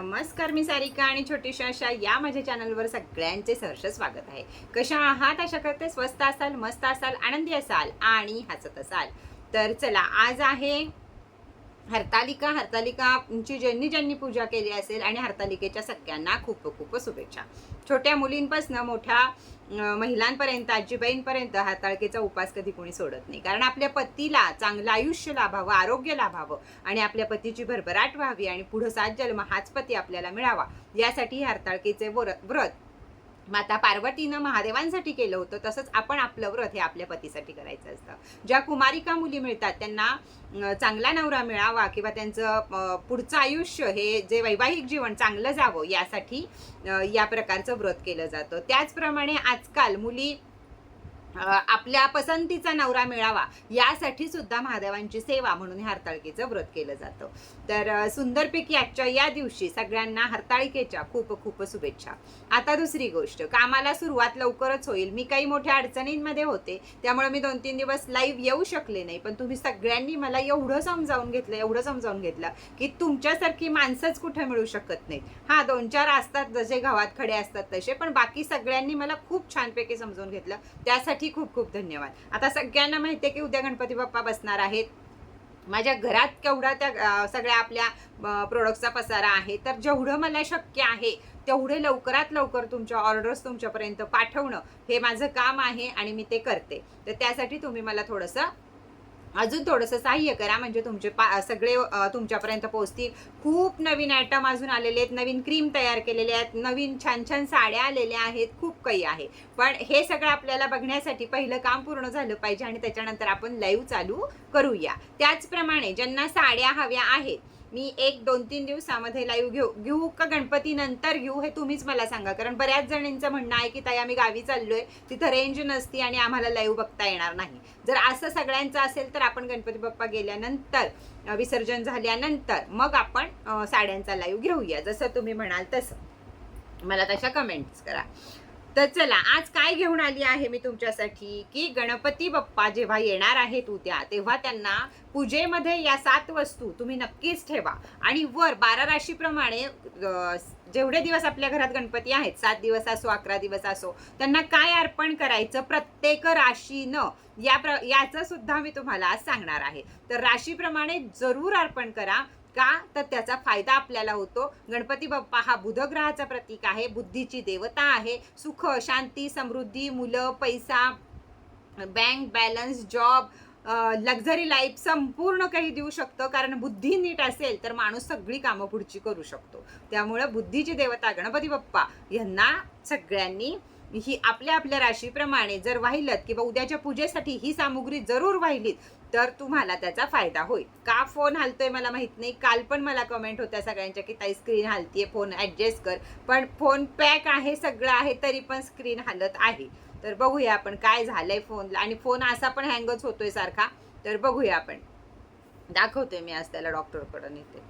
नमस्कार मी सारिका आणि छोटीशा अशा या माझ्या चॅनलवर सगळ्यांचे सहर्ष स्वागत आहे. कशा आहात? अशा करते स्वस्त असाल मस्त असाल आनंदी असाल आणि हसत असाल. तर चला आज आहे हरतालिका. हरतालिकाची ज्यांनी ज्यांनी पूजा केली असेल आणि हरतालिकेच्या सगळ्यांना खूप खूप शुभेच्छा. छोट्या मुलींपासून मोठ्या महिलांपर्यंत आजीबाईंपर्यंत हाताळकेचा उपास कधी कोणी सोडत नाही. कारण आपल्या पतीला चांगलं आयुष्य लाभावं आरोग्य लाभावं आणि आपल्या पतीची भरभराट व्हावी आणि पुढं सात जन्म हाच पती आपल्याला मिळावा यासाठी हरताळकेचे व्रत माता पार्वतीनं महादेवांसाठी केलं होतं तसंच आपण आपलं व्रत हे आपल्या पतीसाठी करायचं असतं. ज्या कुमारिका मुली मिळतात त्यांना चांगला नवरा मिळावा किंवा त्यांचं पुढचं आयुष्य हे जे वैवाहिक जीवन चांगलं जावं यासाठी या प्रकारचं व्रत केलं जातं. त्याचप्रमाणे आजकाल मुली आपल्या पसंतीचा नवरा मिळावा यासाठी सुद्धा महादेवांची सेवा म्हणून हे हरताळकेचं व्रत केलं जातं. तर सुंदरपैकी आजच्या या दिवशी सगळ्यांना हरताळकेच्या खूप खूप शुभेच्छा. आता दुसरी गोष्ट कामाला सुरुवात लवकरच होईल. मी काही मोठ्या अडचणींमध्ये होते त्यामुळे मी दोन तीन दिवस लाईव्ह येऊ शकले नाही. पण तुम्ही सगळ्यांनी मला एवढं समजावून घेतलं एवढं समजावून घेतलं की तुमच्यासारखी माणसंच कुठे मिळू शकत नाहीत. हा दोन चार असतात जसे गावात खडे असतात तसे पण बाकी सगळ्यांनी मला खूप छानपैकी समजावून घेतलं. त्यासाठी खूप खूप धन्यवाद. आता सगळ्यांना माहिती आहे की उद्या गणपती बाप्पा बसणार आहेत. माझ्या घरात केवढा त्या सगळ्या आपल्या प्रोडक्टचा पसारा आहे. तर जेवढं मला शक्य आहे तेवढे लवकरात लवकर तुमच्या ऑर्डर्स तुमच्यापर्यंत पाठवणं हे माझं काम आहे आणि मी ते करते. तर त्यासाठी तुम्ही मला थोडंसं अजून थोडंसं सहाय्य करा म्हणजे तुमचे पा सगळे तुमच्यापर्यंत पोहोचतील. खूप नवीन आयटम अजून आलेले आहेत नवीन क्रीम तयार केलेले आहेत नवीन छान छान साड्या आलेल्या आहेत खूप काही आहे. पण हे सगळं आपल्याला बघण्यासाठी पहिलं काम पूर्ण झालं पाहिजे आणि त्याच्यानंतर आपण लाईव्ह चालू करूया. त्याचप्रमाणे ज्यांना साड्या हव्या आहेत मी एक दोन तीन दिवसामध्ये लाईव्ह घेऊ घेऊ का गणपती? नंतर घेऊ हे तुम्हीच मला सांगा. कारण बऱ्याच जणींचं म्हणणं आहे की ताई आम्ही गावी चाललो आहे तिथं रेंज नसती आणि आम्हाला लाईव्ह बघता येणार नाही. जर असं सगळ्यांचं असेल तर आपण गणपती बाप्पा गेल्यानंतर विसर्जन झाल्यानंतर मग आपण साड्यांचा लाईव्ह घेऊया. जसं तुम्ही म्हणाल तसं. मला तशा कमेंट्स करा. तर चला आज काय घेऊन आली आहे मी तुमच्यासाठी? की गणपती बाप्पा जेव्हा येणार आहेत उद्या तेव्हा त्यांना पूजेमध्ये या सात वस्तू तुम्ही नक्कीच ठेवा. आणि वर बारा राशीप्रमाणे जेवढे दिवस आपल्या घरात गणपती आहेत सात दिवस असो अकरा दिवस असो त्यांना काय अर्पण करायचं प्रत्येक राशीनं या प्र याचं सुद्धा मी तुम्हाला आज सांगणार आहे. तर राशीप्रमाणे जरूर अर्पण करा. का? तर त्याचा फायदा आपल्याला होतो. गणपती बाप्पा हा बुधग्रहाचा प्रतीक आहे बुद्धीची देवता आहे. सुख शांती समृद्धी मुलं पैसा bank balance job luxury life संपूर्ण काही देऊ शकतं. कारण बुद्धी नीट असेल तर माणूस सगळी कामं पुढची करू शकतो. त्यामुळं बुद्धीची देवता गणपती बाप्पा यांना सगळ्यांनी ही आपल्या आपल्या राशीप्रमाणे जर वाहिलत किंवा उद्याच्या पूजेसाठी ही सामुग्री जरूर वाहिलीत तर तुम्हाला त्याचा फायदा होईल. का फोन हलतोय मला माहीत नाही. काल पण मला कमेंट होत्या सगळ्यांच्या की ताई स्क्रीन हलतीये फोन ऍडजस्ट कर. पण फोन पॅक आहे सगळं आहे तरी पण स्क्रीन हलत आहे. तर बघूया आपण काय झालंय फोनला आणि फोन असा पण हँगच होतोय सारखा. तर बघूया आपण. दाखवतोय मी आज त्याला डॉक्टरकडे नेते.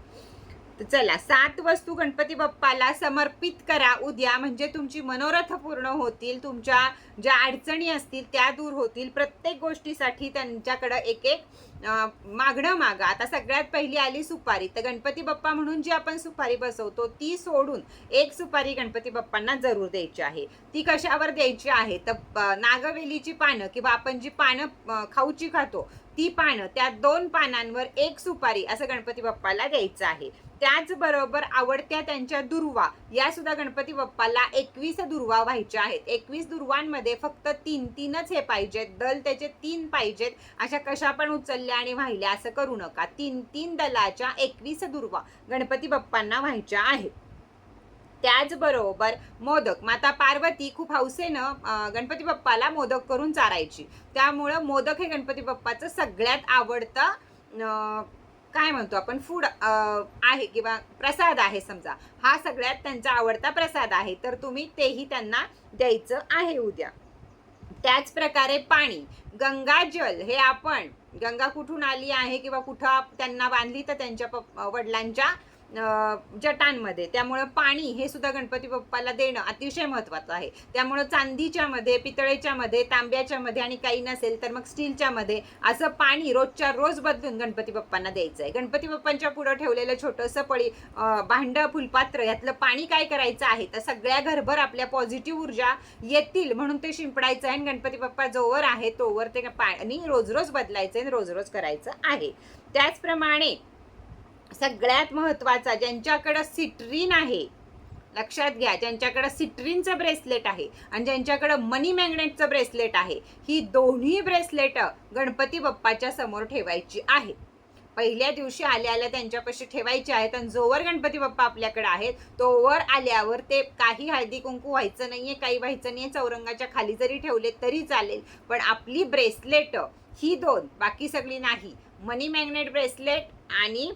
तर चला सात वस्तू गणपती बाप्पाला समर्पित करा. उद्या म्हणजे तुमची मनोरथ पूर्ण होतील तुमच्या ज्या अडचणी असतील त्या दूर होतील. प्रत्येक गोष्टीसाठी त्यांच्याकडं एक एक मागणं मागा. आता सगळ्यात पहिली आली सुपारी. तर गणपती बाप्पा म्हणून जी आपण सुपारी बसवतो ती सोडून एक सुपारी गणपती बाप्पांना जरूर द्यायची आहे. ती कशावर द्यायची आहे? तर नागवेलीची पानं किंवा आपण जी पानं खाऊची खातो ती पानं त्या दोन पानांवर एक सुपारी असं गणपती बाप्पाला द्यायचं आहे. त्याचबरोबर आवडत्या त्यांच्या दुर्वा या सुद्धा गणपती बाप्पाला एकवीस दुर्वा व्हायच्या आहेत. एकवीस दुर्वांमध्ये फक्त तीन तीनच हे पाहिजेत. दल त्याचे तीन पाहिजेत. अशा कशा पण उचलल्या आणि वाहिल्या असं करू नका. तीन तीन दलाच्या एकवीस दुर्वा गणपती बाप्पांना व्हायच्या आहेत. त्याचबरोबर मोदक. माता पार्वती खूप हौसेनं गणपती बाप्पाला मोदक करून चारायची. त्यामुळं मोदक हे गणपती बाप्पाचं सगळ्यात आवडतं काय म्हणतो आपण? फूड आहे किंवा प्रसाद आहे समजा. हा सगळ्यात त्यांचा आवडता प्रसाद आहे. तर तुम्ही तेही त्यांना द्यायचं आहे उद्या. त्याचप्रकारे पाणी. गंगाजल हे आपण गंगा कुठून आली आहे किंवा कुठं त्यांना बांधली तर त्यांच्या प वडिलांच्या जटांमध्ये. त्यामुळं पाणी हे सुद्धा गणपती बाप्पाला देणं अतिशय महत्त्वाचं आहे. त्यामुळं चांदीच्या मध्ये पितळेच्या मध्ये तांब्याच्या मध्ये आणि काही नसेल तर मग स्टीलच्या मध्ये असं पाणी रोजच्या रोज बदलून गणपती बाप्पांना द्यायचं आहे. गणपती बाप्पांच्या पुढं ठेवलेलं छोटंसं पळी भांडं फुलपात्र यातलं पाणी काय करायचं आहे? तर सगळ्या घरभर आपल्या पॉझिटिव्ह ऊर्जा येतील म्हणून ते शिंपडायचं आहे आणि गणपती बाप्पा जोवर आहे तोवर ते पाणी रोज रोज बदलायचं आणि रोज रोज करायचं आहे. त्याचप्रमाणे सगळ्यात महत्त्वाचा ज्यांच्याकडं सिट्रीन आहे लक्षात घ्या ज्यांच्याकडं सिट्रीनचं ब्रेसलेट आहे आणि ज्यांच्याकडं मनी मॅग्नेटचं ब्रेसलेट आहे ही दोन्ही ब्रेसलेट गणपती बाप्पाच्या समोर ठेवायची आहे. पहिल्या दिवशी आल्या आल्या त्यांच्यापाशी ठेवायचे आहेत आणि जोवर गणपती बाप्पा आपल्याकडे आहेत तोवर आल्यावर ते काही हळदी कुंकू व्हायचं आहे काही व्हायचं नाही आहे चौरंगाच्या खाली जरी ठेवले तरी चालेल पण आपली ब्रेसलेट ही दोन बाकी सगळी नाही. मनी मॅग्नेट ब्रेसलेट आणि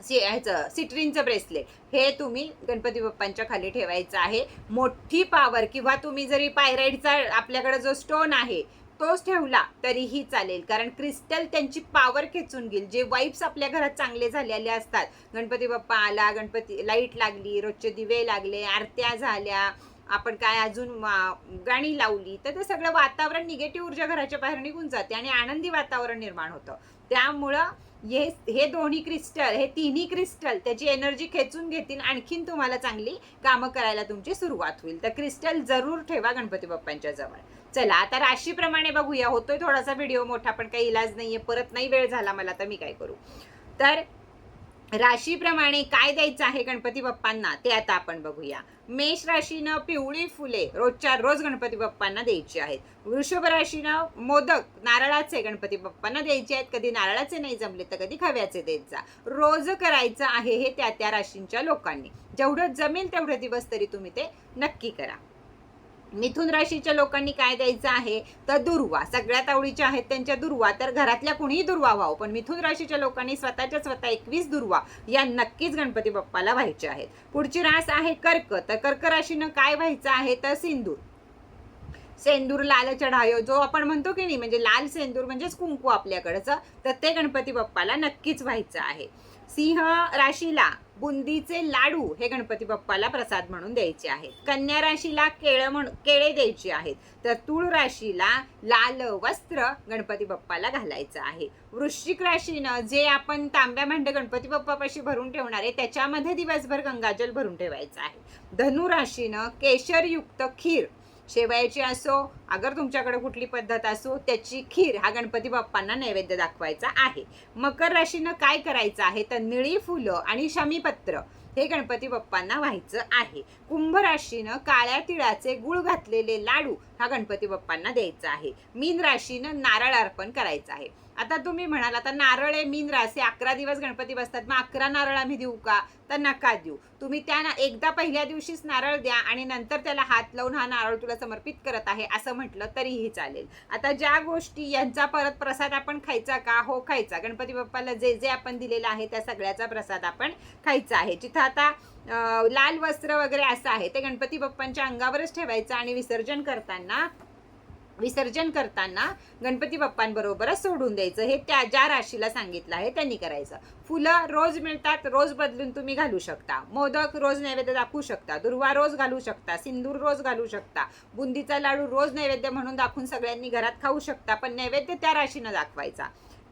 सी ह्याचं सिट्रीनचं ब्रेसलेट हे तुम्ही गणपती बाप्पांच्या खाली ठेवायचं आहे. मोठी पावर किंवा तुम्ही जरी पायराईडचा आपल्याकडे जो स्टोन आहे तोच ठेवला तरीही चालेल. कारण क्रिस्टल त्यांची पावर खेचून घेईल. जे वाईब्स आपल्या घरात चांगले झालेले असतात. गणपती बाप्पा आला गणपती लाइट लागली रोजचे दिवे लागले आरत्या झाल्या आपण काय अजून गाणी लावली तर ते सगळं वातावरण निगेटिव्ह ऊर्जा घराच्या बाहेर निघून जाते आणि आनंदी वातावरण निर्माण होतं. त्यामुळं हे हे दोन्ही क्रिस्टल हे तिन्ही क्रिस्टल त्याची एनर्जी खेचून घेतील आणखीन तुम्हाला चांगली कामं करायला तुमची सुरुवात होईल. तर क्रिस्टल जरूर ठेवा गणपती बाप्पांच्या जवळ. चला आता राशीप्रमाणे बघूया. होतोय थोडासा व्हिडिओ मोठा पण काही इलाज नाहीये. परत नाही वेळ झाला मला तर मी काय करू? तर राशीप्रमाणे काय द्यायचं आहे गणपती बाप्पांना ते आता आपण बघूया. मेष राशीनं पिवळी फुले रोजच्या रोज गणपती बाप्पांना द्यायची आहेत. वृषभ राशीनं मोदक नारळाचे गणपती बाप्पांना द्यायचे आहेत. कधी नारळाचे नाही जमले तर कधी खव्याचे द्यायचा जा. रोज करायचं आहे हे त्या त्या राशींच्या लोकांनी. जेवढं जमेल तेवढे दिवस तरी तुम्ही ते नक्की करा. मिथुन राशीच्या लोकांनी काय द्यायचं आहे? तर दुर्वा. सगळ्यात आवडीच्या आहेत त्यांच्या दुर्वा. तर घरातल्या कुणीही दुर्वा व्हावं पण मिथुन राशीच्या लोकांनी स्वतःच्या स्वतः एकवीस दुर्वा या नक्कीच गणपती बाप्पाला व्हायच्या आहेत. पुढची रास आहे कर्क. तर कर्क राशीनं काय व्हायचं आहे? तर सिंदूर. सेंदूर लाल चढायो जो आपण म्हणतो की नाही म्हणजे लाल सेंदूर म्हणजेच कुंकू आपल्याकडचं तर ते गणपती बाप्पाला नक्कीच व्हायचं आहे. सिंह राशीला बुंदीचे लाडू हे गणपती बाप्पाला प्रसाद म्हणून द्यायचे आहेत. कन्या राशीला केळ म्हणून केळे द्यायचे आहेत. तर तुळ राशीला लाल वस्त्र गणपती बाप्पाला घालायचं आहे. वृश्चिक राशीनं जे आपण तांब्या भांडे गणपती बाप्पापाशी भरून ठेवणार आहे त्याच्यामध्ये दिवसभर गंगाजल भरून ठेवायचं आहे. धनु राशीनं केशरयुक्त खीर शेवयाची असो अगर तुमच्याकडे कुठली पद्धत असो त्याची खीर हा गणपती बाप्पांना नैवेद्य दाखवायचा आहे. मकर राशीनं काय करायचं आहे? तर निळी फुलं आणि शमीपत्र हे गणपती बाप्पांना व्हायचं आहे. कुंभ राशीनं काळ्या तिळाचे गुळ घातलेले लाडू हा गणपती बाप्पांना द्यायचा आहे. मीन राशीनं नारळ अर्पण करायचं आहे. आता तुम्ही म्हणाल आता नारळ आहे मीन राशी अकरा दिवस गणपती बसतात मग अकरा नारळ आम्ही देऊ का? तर नका देऊ. तुम्ही त्या ना एकदा पहिल्या दिवशीच नारळ द्या आणि नंतर त्याला हात लावून हा नारळ तुला समर्पित करत आहे असं म्हटलं तरीही चालेल. आता ज्या गोष्टी यांचा परत प्रसाद आपण खायचा का? हो खायचा. गणपती बाप्पाला जे जे आपण दिलेलं आहे त्या सगळ्याचा प्रसाद आपण खायचा आहे. जिथं आता लाल वस्त्र वगैरे असं आहे ते गणपती बाप्पांच्या अंगावरच ठेवायचं आणि विसर्जन करताना विसर्जन करताना गणपती बाप्पांबरोबरच सोडून द्यायचं. हे त्या ज्या राशीला सांगितलं आहे त्यांनी करायचं. फुलं रोज मिळतात रोज बदलून तुम्ही घालू शकता. मोदक रोज नैवेद्य दाखवू शकता. दुर्वा रोज घालू शकता. सिंदूर रोज घालू शकता. बुंदीचा लाडू रोज नैवेद्य म्हणून दाखवून सगळ्यांनी घरात खाऊ शकता पण नैवेद्य त्या राशीनं दाखवायचा.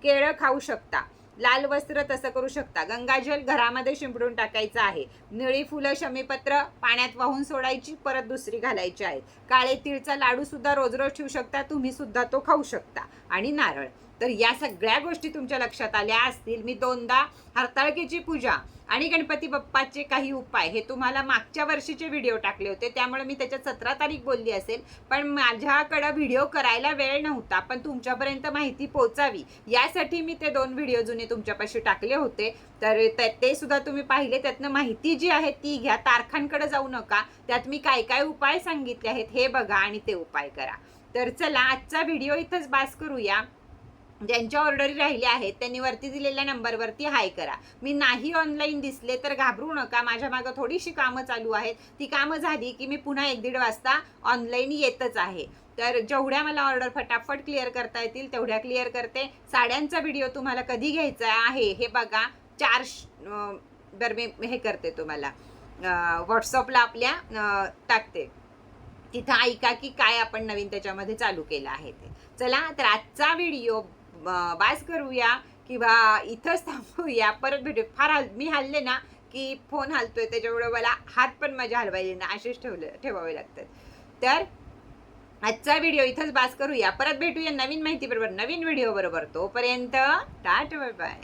केळं खाऊ शकता. लाल वस्त्र तसं करू शकता. गंगाजल घरामध्ये शिंपडून टाकायचं आहे. निळी फुलं शमीपत्र पाण्यात वाहून सोडायची परत दुसरी घालायची आहे काळे तिळचा लाडू सुद्धा रोज रोज ठेवू शकता. तुम्ही सुद्धा तो खाऊ शकता. आणि नारळ. तर या सगळ्या गोष्टी तुमच्या लक्षात आल्या असतील. मी दोनदा हरताळकीची पूजा आणि गणपती बाप्पाचे काही उपाय हे तुम्हाला मागच्या वर्षीचे व्हिडिओ टाकले होते. त्यामुळे मी त्याच्यात सतरा तारीख बोलली असेल. पण माझ्याकडं व्हिडिओ करायला वेळ नव्हता पण तुमच्यापर्यंत माहिती पोचावी यासाठी मी ते दोन व्हिडिओ जुने तुमच्यापाशी टाकले होते. तर ते- सुद्धा तुम्ही पाहिले. त्यातनं माहिती जी आहे ती घ्या. तारखांकडे जाऊ नका. त्यात मी काय काय उपाय सांगितले आहेत हे बघा आणि ते उपाय करा. तर चला आजचा व्हिडिओ इथंच बास करूया. म्हणजे ज्यांच्या ऑर्डरी राहिल्या आहेत त्यांनी वरती दिलेल्या नंबरवरती हाय करा. मी नाही ऑनलाईन दिसले तर घाबरू नका माझ्या मागं थोडीशी कामं चालू आहेत. ती कामं झाली की मी पुन्हा एक दीड वाजता ऑनलाईन येतच आहे. तर जेवढ्या मला ऑर्डर फटाफट क्लिअर करता येतील तेवढ्या क्लिअर करते. साड्यांचा व्हिडिओ तुम्हाला कधी घ्यायचा आहे हे बघा. चार श- मी हे करते तुम्हाला. व्हॉट्सअपला आपल्या टाकते. तिथं ऐका की काय आपण नवीन त्याच्यामध्ये चालू केलं आहे ते. चला तर आजचा व्हिडिओ बास करूया किंवा इथंच थांबूया. परत भेटू. फार हल मी हल्ले ना की फोन हलतोय त्याच्यामुळे मला हात पण माझ्या हलवायचे ना असेच ठेवले ठेवावे लागतात. तर आजचा व्हिडिओ इथंच बास करूया. परत भेटूया नवीन माहिती बरोबर नवीन व्हिडिओ बरोबर तोपर्यंत टाट बाय बाय